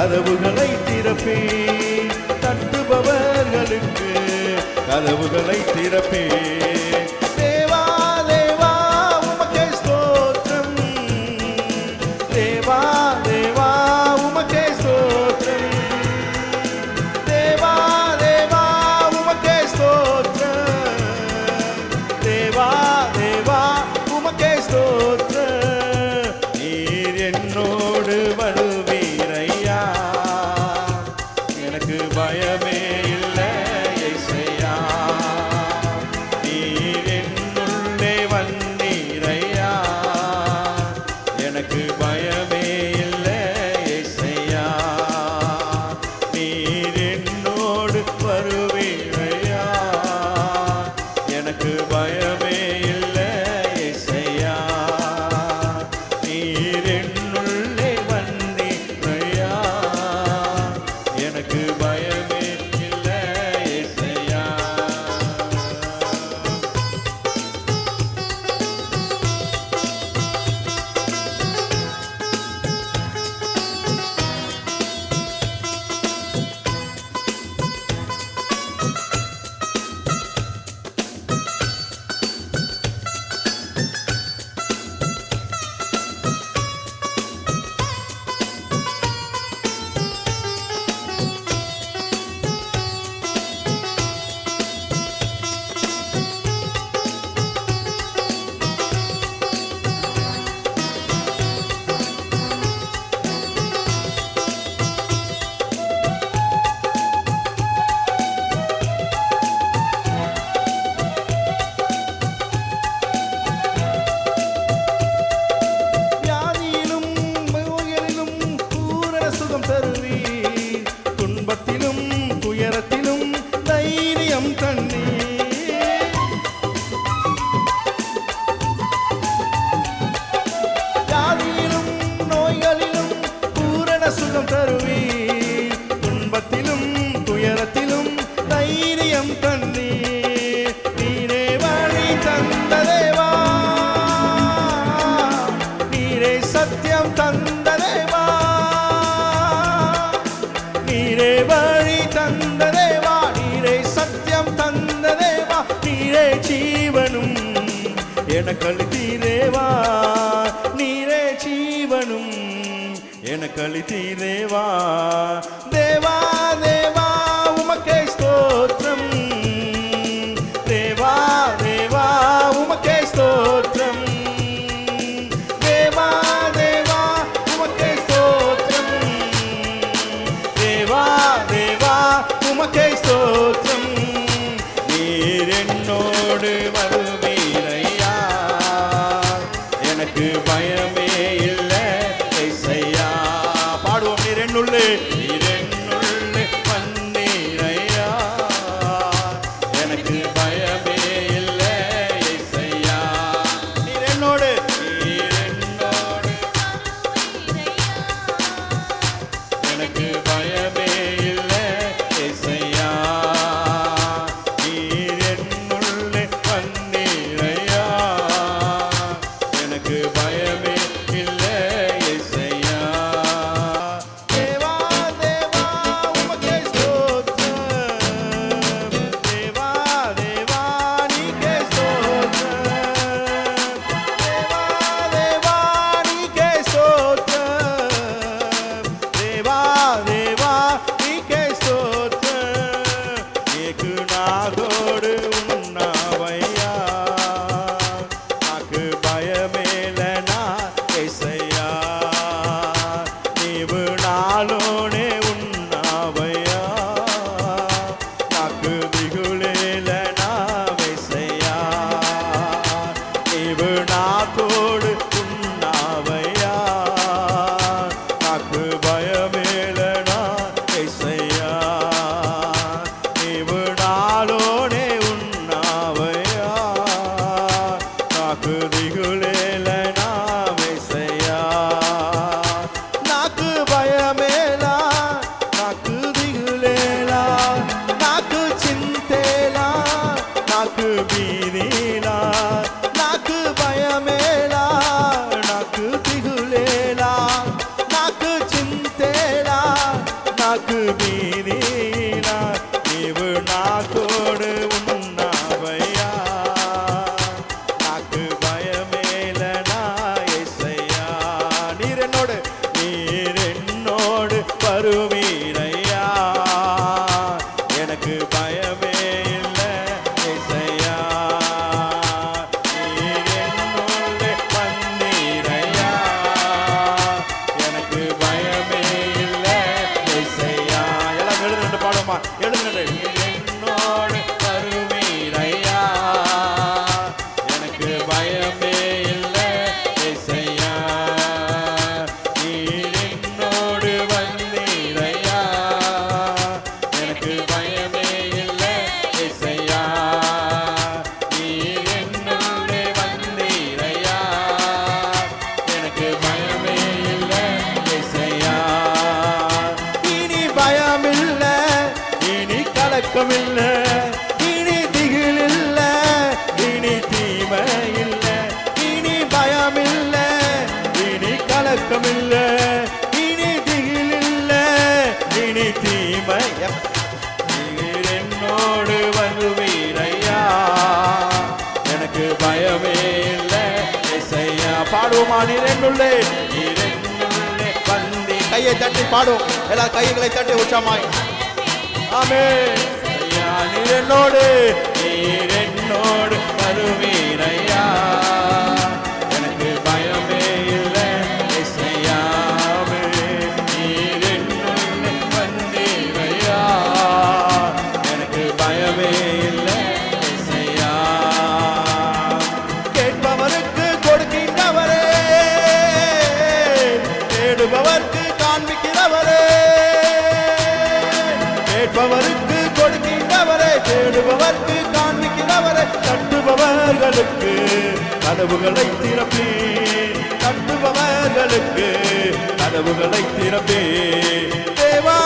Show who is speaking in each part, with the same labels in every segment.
Speaker 1: கதவுகளை திறப்பேன். தட்டுபவர்களுக்கு கதவுகளை திறப்பேன். எனக்களி தீரேவா நீரே ஜீவனும். எனக்களி தீரேவா தேவா வருவே கலக்கமில்ல இனி திகில் இல்லை இனி தீமை இல்லை இனி பயம் இல்லை இனி கலக்கம் இல்லை இனி திகில் இல்லை இனி தீமை நீர் என்னோடு வருவீரையா எனக்கு பயமே இல்லை. இசையா பாடுவோமா? நீர் என்னுள்ளே. நீர் என்னுள்ளே வந்தி
Speaker 2: கையை தட்டி பாடும் எல்லா கைகளை தட்டி உற்சாமாய்
Speaker 1: ஆமே நீர் என்னோடு நீர் என்னோடு கருவீரையா பார்த்து காண்பிக்கிறவரை தட்டுபவர்களுக்கு கதவுகளை திறப்பே தட்டுபவர்களுக்கு கதவுகளை திறப்பே தேவா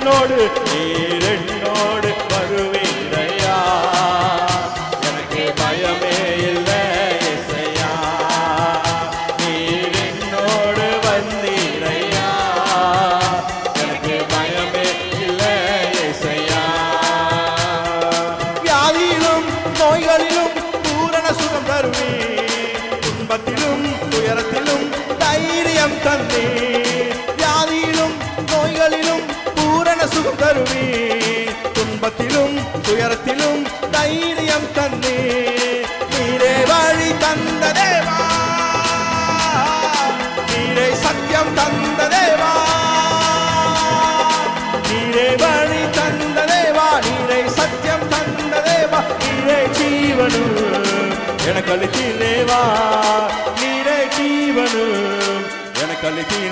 Speaker 1: என்னோடு துன்பத்திலும் தைரியம் தந்தே. நீரே வழி தந்த தேவா நீரே சத்தியம் தந்த தேவா நீரே வழி தந்த தேவா நீரே சத்தியம் தந்த தேவா நீரே ஜீவனு எனக்கு அளித்தி தேவா நீரே ஜீவனு எனக்கு அளித்தி